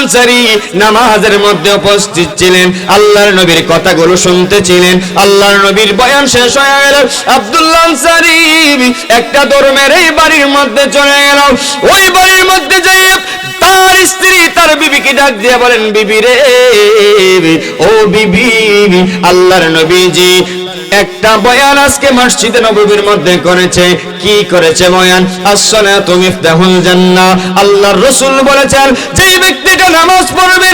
আনসারী নামাজের মধ্যে উপস্থিত ছিলেন, আল্লাহর নবীর কথাগুলো শুনতেছিলেন, আল্লাহর নবীর বয়ান শেষ হয়ে গেল, আব্দুল্লাহ আনসারী একটা দৌড় মেরে বাড়ির মধ্যে চলে গেল। ওই বাড়ির মধ্যে যাই তার স্ত্রী তার বিবিকে ডাক দিয়ে বলেন, বিবি রে, ও বিবি, আল্লাহর নবীজি একটা বয়ান আজকে মসজিদে নববীর মধ্যে করেছে। কি করেছে বয়ান? আসসালাতু মিফতাহুল জান্নাহ। আল্লাহর রাসূল বলেছেন যে ব্যক্তিটা নামাজ পড়বে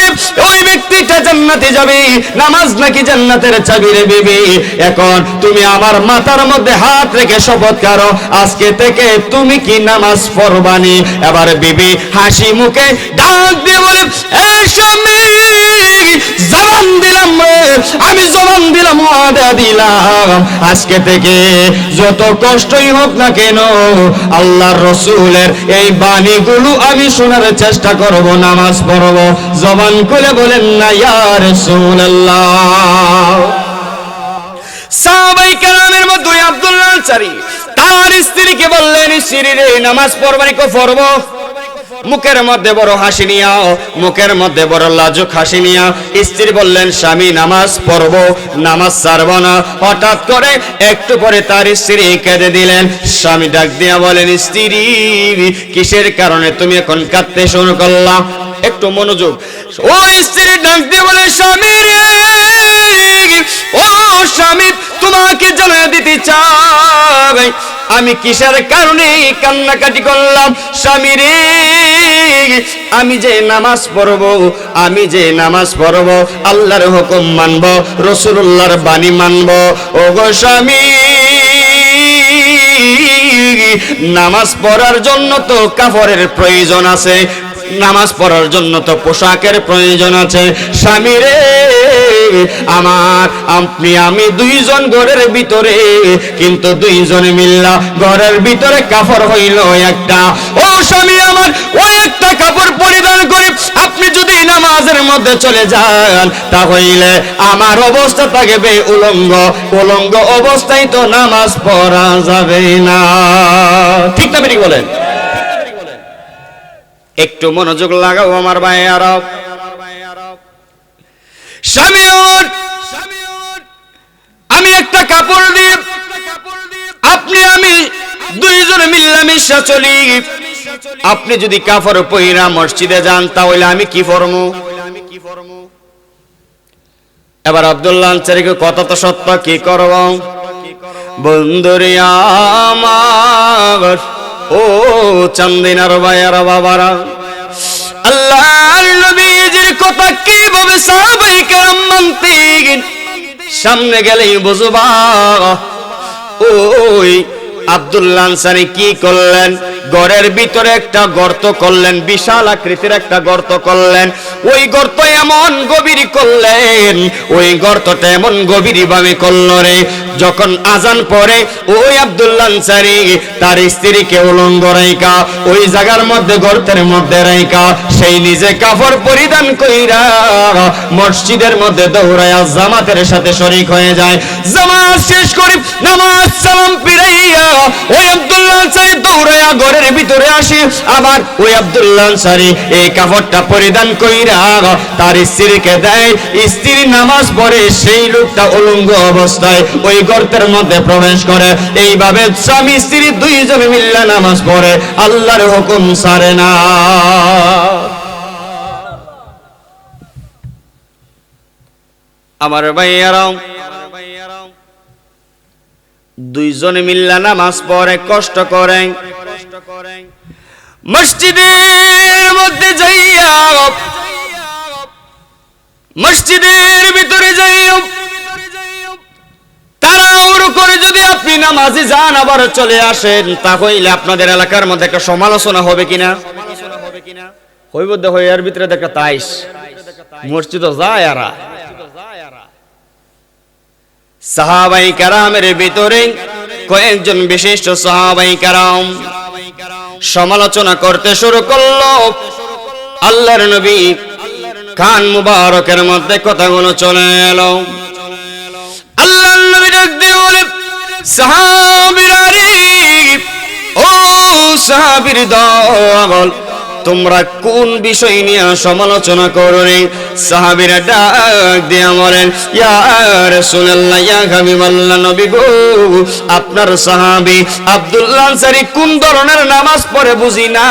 ওই ব্যক্তিটা জান্নাতে যাবে। নামাজ নাকি জান্নাতের চাবি রে বিবি? এখন তুমি আমার মাথার মধ্যে হাত রেখে শপথ করো, আজকে থেকে তুমি কি নামাজ পড়বানি? এবার বিবি হাসি মুখে ডাক দিয়ে বলে এই স্বামী জবান দিলাম আমি জবান দিলাম দিলাম। আজকে থেকে যত কষ্টই হোক না কেন, আল্লাহর রসুলের এই বাণীগুলো আমি শোনার চেষ্টা করব, নামাজ পড়ব। জবান খুলে বলেন না মধ্যে আব্দুল্লাহ তার স্ত্রীকে বললেন স্ত্রী নামাজ পড়বানি কো পড়ব মুখের মধ্যে বড় হাসি নিয়া মুখের মধ্যে বড় লাজুক হাসি নিয়া স্ত্রী বললেন, স্বামী, নামাজ পড়ব, নামাজ ছাড়ব না। হঠাৎ করে একটু পরে তার স্ত্রী কেঁদে দিলেন। স্বামী ডাক দিয়া বলেন, স্ত্রী, কিসের কারণে তুমি এখন কাঁদতে শুরু করলাম একটু মনোযোগ। ও স্ত্রী ডাক দিয়ে বলে স্বামী রে, ও স্বামী, তোমাকে জানিয়ে দিতে চাই। আমি কিসের কারণে কান্নাকাটি করলাম? স্বামী রে, আমি যে নামাজ পড়ব, আমি যে নামাজ পড়ব, আল্লাহর হুকুম মানব রসুল্লাহর বাণী মানব। ও গো স্বামী, নামাজ পড়ার জন্য তো কাপড়ের প্রয়োজন আছে। নামাজ পড়ার জন্য তো পোশাকের প্রয়োজন আছে। স্বামী রে, আমার, আপনি, আমি দুইজন ঘরের ভিতরে, কিন্তু দুইজন মিল্লা ঘরের ভিতরে কাপড় হইল একটা। ও স্বামী আমার ওই একটা কাপড় পরিধান করে আপনি যদি নামাজের মধ্যে চলে যান, তাহলে আমার অবস্থা থাকবে উলঙ্গ। উলঙ্গ অবস্থায় তো নামাজ পড়া যাবে না। ঠিক না ঠিক বলেন? একটু মনোযোগ লাগাও আমার ভাই ওর, আমি একটা কাপড় দিয়ে আপনি আমি দুইজন মিল্লামিশা চলি। আপনি যদি কাপড় পইরা মসজিদে যান তাহলে আমি কি ফরমু এবার আব্দুল্লাহ আনসারিকে কথা তো সত্য কি করব? বন্ধুরে আমার ও চান্দিনার ভাইয়ারা বাবারা, আল্লাহর নবীজির কথা কীভাবে সাহাবাই কেরাম মানতেন সামনে গেলেই বুঝবা, ওই আব্দুল্লাহ আনসারি কি করলেন? গড়ের ভিতরে একটা গর্ত করলেন, বিশাল আকৃতির একটা গর্ত করলেন। ওই গর্ত এমন গভীর করলেন, ওই গর্তটা এমন গভীর ভাবে করল রে। যখন আজান পরে ওই আব্দুল্লাহ আনসারি তার স্ত্রীকে উলঙ্গ রাইকা ওই জায়গার মধ্যে, গর্তের মধ্যে রাইকা সেই নিজে কাপড় পরিধান কইরা মসজিদের মধ্যে দৌড়ায়া জামাতের সাথে শরিক হয়ে যায়। জামাত শেষ করে নামাজ সালাম ফিরাইয়া ওই আব্দুল্লাহ আনসারি দৌড়ায়া ঘরের ভিতরে আসি, আবার ওই আব্দুল্লাহ আনসারি এই কাপড়টা পরিধান কইরা তার স্ত্রীকে দেয়। স্ত্রী নামাজ পড়ে, সেই লোকটা উলঙ্গ অবস্থায় ওই গর্তের মধ্যে প্রবেশ করে। এইভাবে স্বামী, স্ত্রী দুইজন মিল্লা নামাজ পড়ে, আল্লাহর হুকুম সারে না। আমার ভাইয়ারাও দুইজনে মিল্লা নামাজ পড়ে, কষ্ট করে। মসজিদের মধ্যে যাইয়া মসজিদের ভিতরে যাইয়া কয়েকজন বিশিষ্ট সাহাবাই কারাম সমালোচনা করতে শুরু করল। আল্লাহর নবী খান মুবারকের মধ্যে কথাগুলো চলে এলো। আল্লাহর নবী ডাক দিয়ে বলে, সাহাবীরা ও সাহাবীর দল তোমরা কোন বিষয় নিয়ে সমালোচনা করনি? সাহাবীরা ডাক দিয়ে বলেন, ইয়া রাসূলুল্লাহ, ইয়া হাবিবাল্লাহ নবী গো, আপনার সাহাবী আব্দুল্লাহ আনসারী কোন ধরনের নামাজ পড়ে বুঝি না?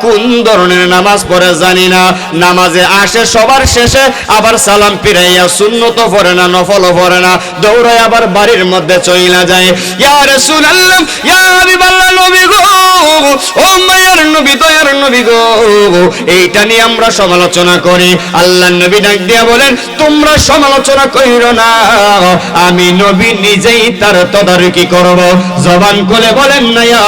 কোন ধরনের নামাজ পড়ে জানি না। নামাজে আসে, সবার শেষে আবার সালাম ফিরাইয়া সুন্নত পড়ে না নফল পড়ে না। দৌড়ায় আবার বাড়ির মধ্যে চইলা যায়। নবী গো, ও মায়ের নবী, দয়ার নবী গো। এইটা নিয়ে আমরা সমালোচনা করি। আল্লাহ নবী ডাক দিয়া বলেন, তোমরা সমালোচনা কইরো না। আমি নবী নিজেই তার তদারকি করব। জবান করে বলেন না, ইয়া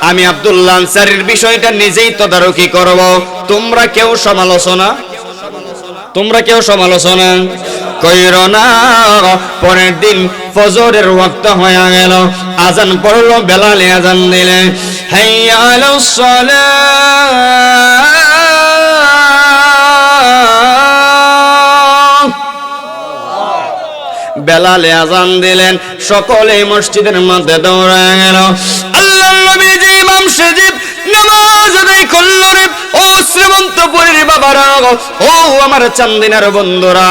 আমি আনসারীর বিষয়টা নিজেই তদারকি করব। তোমরা কেউ সমালোচনা? তোমরা কেউ সমালোচনা? কইর না, পরের দিন ফজরের ওয়াক্ত হয়ে গেল। আজান পড়ল, বেলালে আজান দিলে। হাইয়া বেলালে আজান দিলেন সকলে মসজিদের মধ্যে দৌড়ায় গেল। আল্লাহ নবী যে ইমাম সাহেব নামাজ আদায় করল রে। ও শ্রীমন্তপুরের বাবারা ও আমার চান্দিনার বন্ধুরা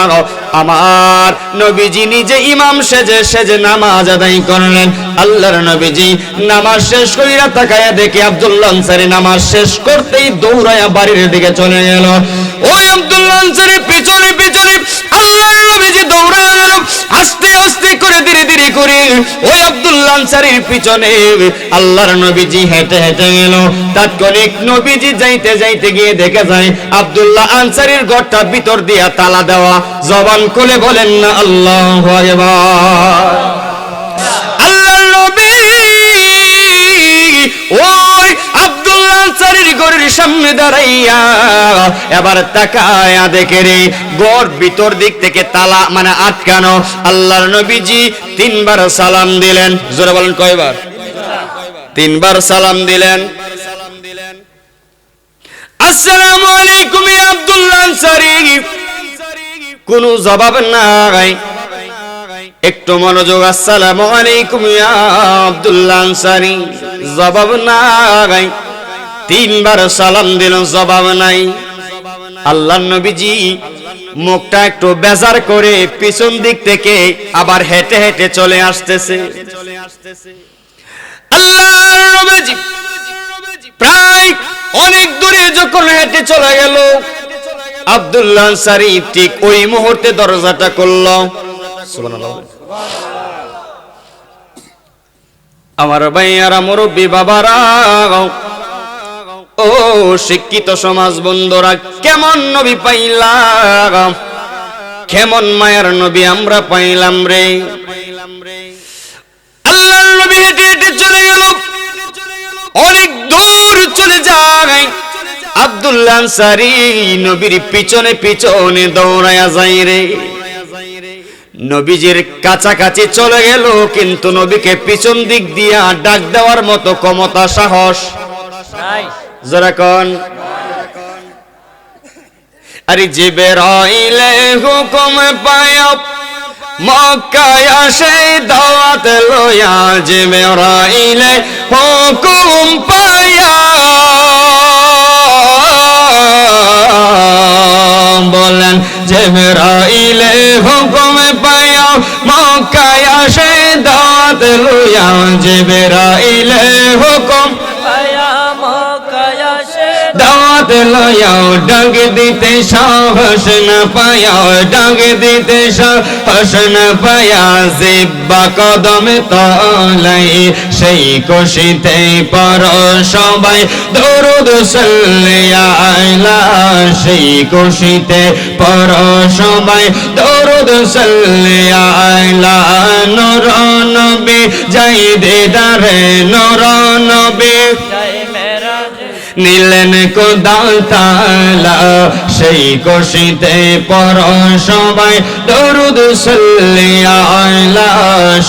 আমার নবীজি নিজে ইমাম সেজে সেজে নামাজ আদায় করলেন। আল্লাহর নবীজি নামাজ শেষ করিয়া তাকায়া দেখে আব্দুল্লাহ আনসারী নামাজ শেষ করতেই দৌড়ায়া বাড়ির দিকে চলে গেল। ওই আব্দুল্লাহ আনসারী করে। ওই আব্দুল আনসারির পিছনে আল্লাহর নবীজি হেঁটে হেঁটে গেল। তাৎক্ষণিক নবীজি যাইতে যাইতে গিয়ে দেখে যায়, আব্দুল্লাহ আনসারির ঘরটা ভিতর দিয়া তালা দেওয়া। জবান খুলে বলেন, না, আল্লাহ আল্লাহ আনসারীর সামনে দাঁড়াইয়া, এবার তাকায়া দেখে রে, গড় ভিতর দিক থেকে তালা মানে আটকানো। আল্লাহর নবীজি তিনবার সালাম দিলেন। জোরে বলেন কয়বার? তিনবার সালাম দিলেন। আসসালামু আলাইকুম আব্দুল্লাহ আনসারী। কোনো জবাব নাই। একটু মনোযোগ, আসসালামু আলাইকুম আব্দুল্লাহ আনসারী। জবাব নাই। তিনবার সালাম দিল, জবাব নাই। আল্লাহ নবীজি মুখটা একটু বেজার করে পিছন দিক থেকে আবার হেঁটে হেঁটে চলে আসতেছে। প্রায় অনেক দূরে যখন হেঁটে চলে গেল, আব্দুল্লাহ আনসারী ঠিক ওই মুহূর্তে দরজাটা করল আমার ভাইয়ারা, মুরব্বী বাবারা ও শিক্ষিত সমাজ বন্ধুরা, কেমন নবী পাইলাম? কেমন মায়ের নবী আমরা পাইলাম রে? আল্লাহর নবী হেঁটে হেঁটে চলে গেল। অনেক দূর চলে যায়। আব্দুল্লাহ আনসারী নবীর পিছনে পিছনে দৌড়ায়া যায় রে। নবীজির কাছাকাছি চলে গেল, কিন্তু নবীকে পিছন দিক দিয়া ডাক দেওয়ার মতো ক্ষমতা, সাহস। যারা আরে যে বেরাইলে হুকুম পায় মক্কায় আসে দাওয়াত লয়া যে বেরাইলে হুকুম পায়া বলেন যে বেরাইলে হুকুম পায়া মক্কায় আসে দাওয়াত লয়া যে বেরাইলে হুকুম লয়াও ডাক দিতে সাহস না পায়াও, ডাক দিতে সাহস না পায়া, জিব্বা কদম তলাই, সেই খুশিতে পর সবাই দরুদ সাল্লিয়া আলা সেই খুশিতে পর সবাই দরুদ সাল্লিয়া আলা নূর নবী, যাই দিদারে, নূর নবী। নিলেন কোদাল তালা সেই কষিতে পর সবাই দরুদ সাল্লিয়া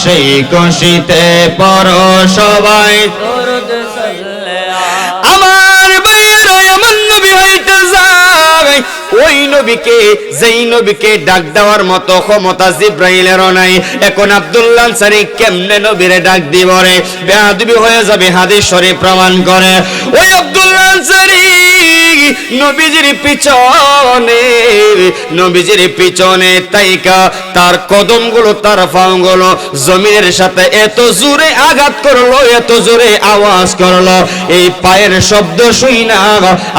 সেই কষিতে পর সবাই ওই নবীকে, যেই নবীকে ডাক দেওয়ার মতো ক্ষমতা জিব্রাইলেরও নাই। এখন আব্দুল্লাহ আনসারি কেমনে নবীরে ডাক দিব রে? বেয়াদবি হয়ে যাবে, হাদিস শরীফ প্রমাণ করে। ওই আব্দুল্লাহ আনসারি নবীজির পিছনে নবীজির পিছনে তাইকা, তার কদমগুলো, তার পাওগুলো জমিনের সাথে এত জোরে আঘাত করল, এত জোরে আওয়াজ করল। এই পায়ের শব্দ শুই না,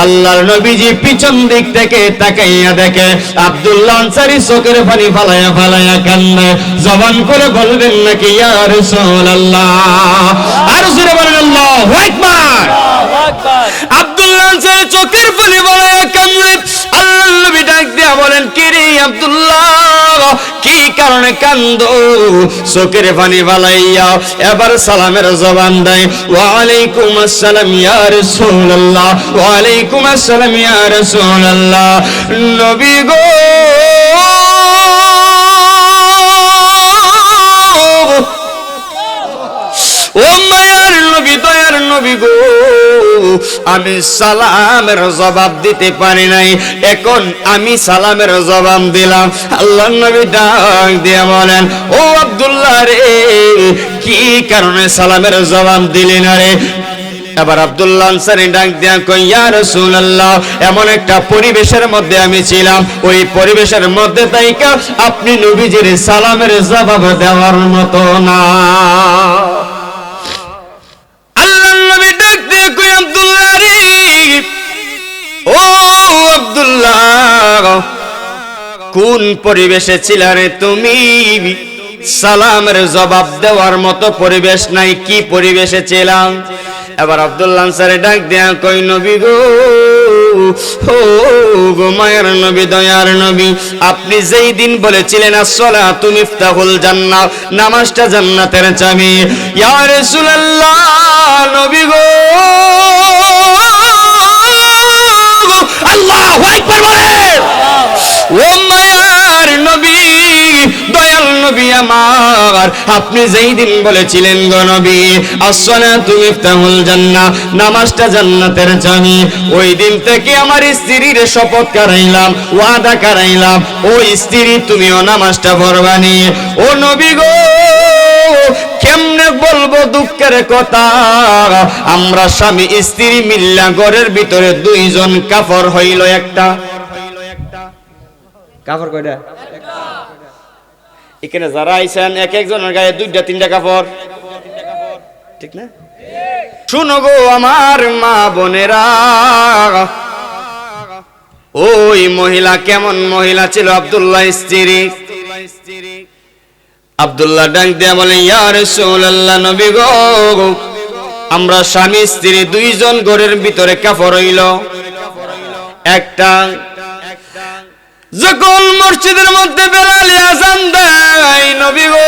আল্লাহর নবীজি পিছন দিক থেকে তাকাইয়া দেখে আব্দুল্লাহ আনসারী চোখের পানি ফালাইয়া ফালাইয়া কান্না জবান করে বলবেন নাকি ইয়া রাসূলুল্লাহ। আর জোরে বলেন আল্লাহু আকবার। আব্দুল্লাহ আনসারি চোখের পানি ফালাইয়া কান্না আল্লাহর নবী ডাক দিয়া বলেন, কি রে আব্দুল্লাহ? কি কারণে কান্দো? চোখের পানি ফালাইয়া এবার সালামের জবান দেয়। ওয়া আলাইকুম আসসালাম ইয়া রাসূলুল্লাহ ওয়া আলাইকুম আসসালাম ইয়া রাসূলুল্লাহ। নবী গো, ও মায়ার নবী, দয়ার নবী গো। আমি সালামের জবাব দিতে পারি নাই। এখন আমি সালামের জবাব দিলাম। আল্লাহ নবী ডাক দিয়ে বলেন, ও আব্দুল্লাহ রে, কি কারণে সালামের জবাব দিলি না রে? এবার আব্দুল্লাহ আনসারি ডাক দিয়া কই ইয়া রাসূলুল্লাহ, এমন একটা পরিবেশের মধ্যে আমি ছিলাম। ওই পরিবেশের মধ্যে তাইকা আপনি নবীজির সালামের জবাব দেওয়ার মতো না। কোন পরিবেশে ছিলা রে তুমি। সালামের জবাব দেওয়ার মতো পরিবেশ নাই কি পরিবেশে ছিলাম? এবার আব্দুল্লাহ আনসারে ডাক দেয়া কই নবী গো ও গো মায়ের নবী দয়ার নবী আপনি যেই দিন বলেছিলেন আসলা তুমি ইফতাহুল জান্নাত নামাজটা জান্নাতের চাবি। ইয়া রাসূলুল্লাহ নবী গো আল্লাহু আকবার বলেন। ও আমার। আপনি যেই দিন বলেছিলেন, গো আসসালাতু মিফতাহুল জান্নাহ, নামাজটা জান্নাতের ওই দিন থেকে আমার স্ত্রীর শপথ করাইলাম, ওয়াদা করাইলাম, ও স্ত্রী, তুমিও নামাজটা ও নবী গো, কেমনে বলব দুঃখের কথা? আমরা স্বামী, স্ত্রী মিল্লা ঘরের ভিতরে দুইজন কাফর হইল একটা। কাপড় কয়টা? এখানে যারা আইছেন, এক একজনের গায়ে দুইটা, তিনটা কাপড়। ঠিক না? শুনো গো আমার মা বোনেরা, ওই মহিলা কেমন মহিলা ছিল? আব্দুল্লাহ স্ত্রী। আব্দুল্লাহ ডাক দিয়া বলে, ইয়া রাসূলুল্লাহ, নবী গো, আমরা স্বামী, স্ত্রী দুইজন ঘরের ভিতরে কাপড় হইল। একটা যখন মসজিদের মধ্যে বেলালে আজান দেয় নবী গো।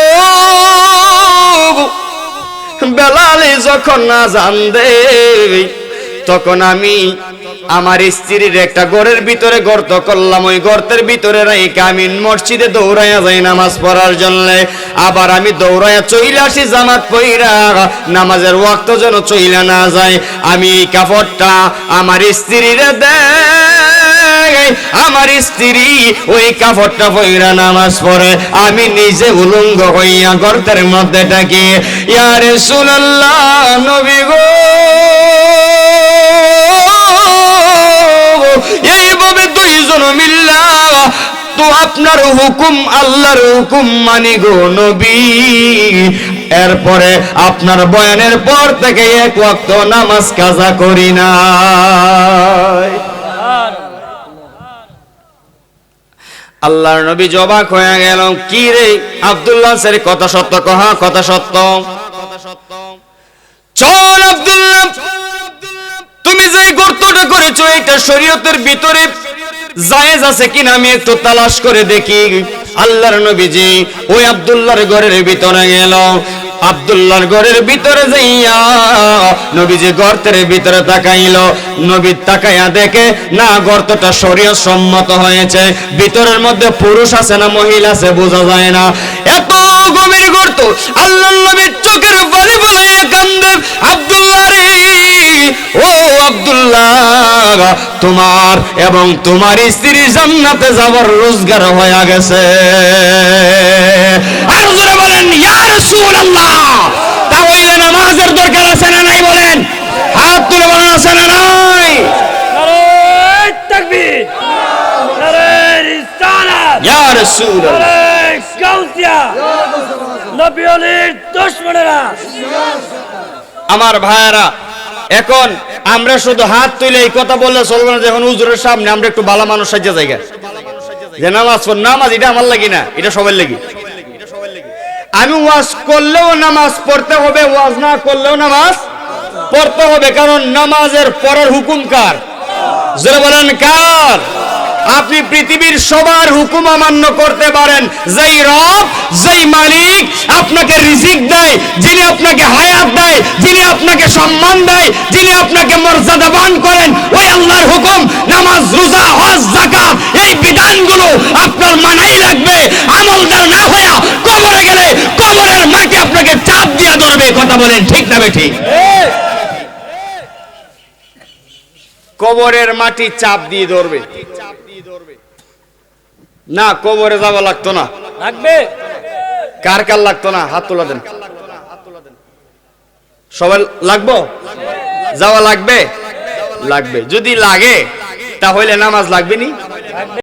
বেলালে যখন আজান দেয়, তখন আমি আমার স্ত্রীর একটা ঘরের ভিতরে গর্ত করলাম। ওই গর্তের ভিতরে রাইকে আমি মসজিদে দৌড়াইয়া যাই নামাজ পড়ার জন্য। আবার আমি দৌড়াইয়া চইলে আসি জামাত পইরা। নামাজের ওয়াক্ত যেন চইলা না যায়। আমি কাপড়টা আমার স্ত্রীর দেয়। আমার স্ত্রী ওই কাপড়টা পইরা নামাজ পড়ে। আমি নিজে উলঙ্গ হইয়া গর্তের মধ্যে থাকি। ইয়ারে সুনাল্লাহ নবী গো। এইভাবে দুইজন মিল্লা, তো আপনার হুকুম, আল্লাহর হুকুম মানি গো নবী। এরপরে আপনার বয়ানের পর থেকে এক ওয়াক্ত নামাজ কাজা করি না আল্লাহর নবী জবাক হয়ে গেল। কি রে? আব্দুল্লাহ স্যার, কথা সত্য কহ, কথা সত্য। চল আব্দুল্লাহ। তুমি যে গর্তটা করেছ, এটা শরীয়তের ভিতরে জায়েজ আছে কিনা আমি একটু তালাশ করে দেখি। আল্লাহর নবীজি ওই আব্দুল্লাহর ঘরের ভিতরে গেল। আব্দুল্লাহর ঘরের ভিতরে যাইয়া নবীজি গর্তের ভিতরে তাকাইল। নবী তাকাইয়া দেখে, না, গর্তটা শরীয় সম্মত হয়েছে। ভিতরের মধ্যে পুরুষ আছে না মহিলা আছে বোঝা যায় না। এত গভীর গর্ত, আল্লাহর নবীর চোখের বাড়ি বলাইয়া কান্দে আব্দুল্লাহ রে। ও আব্দুল্লাহ, তোমার এবং তোমার স্ত্রী জান্নাতে যাবার রোজগার হয়ে গেছে। তাহলে নামাজের দরকার আছে না নাই? বলেন হাত তুলে বলেন আছে না নাই? আমার ভাইয়েরা এখন আমরা শুধু হাত তুলে এই কথা বললে চলবে না যখন উজুরের সামনে আমরা একটু ভালো মানুষ সাজ্জা জায়গা যে নামাজ নামাজ এটা আমার লাগি না এটা সবার লাগি। আমি ওয়াজ করলেও নামাজ পড়তে হবে, ওয়াজ না করলেও নামাজ পড়তে হবে, কারণ নামাজের পরের হুকুম কার? বলেন, কার? আপনি পৃথিবীর সবার হুকুম অমান্য করতে পারেন। যেই রব, যেই মালিক আপনাকে রিজিক দেয়, যিনি আপনাকে হায়াত দেয়, যিনি আপনাকে সম্মান দেয়, যিনি আপনাকে মর্যাদাবান করেন, ওই আল্লাহর হুকুম, নামাজ, রোজা, হজ, যাকাত ধরবে কথা বলেন ঠিক না ঠিক। কবরের মাটি চাপ দিয়ে ধরবে। না কবরে যাওয়া লাগতো না। লাগবে? কার কার লাগতো না? হাত তোলা দেন। সবাই লাগবো? যাওয়া লাগবে? লাগবে। যদি লাগে তাহলে নামাজ লাগবে নি?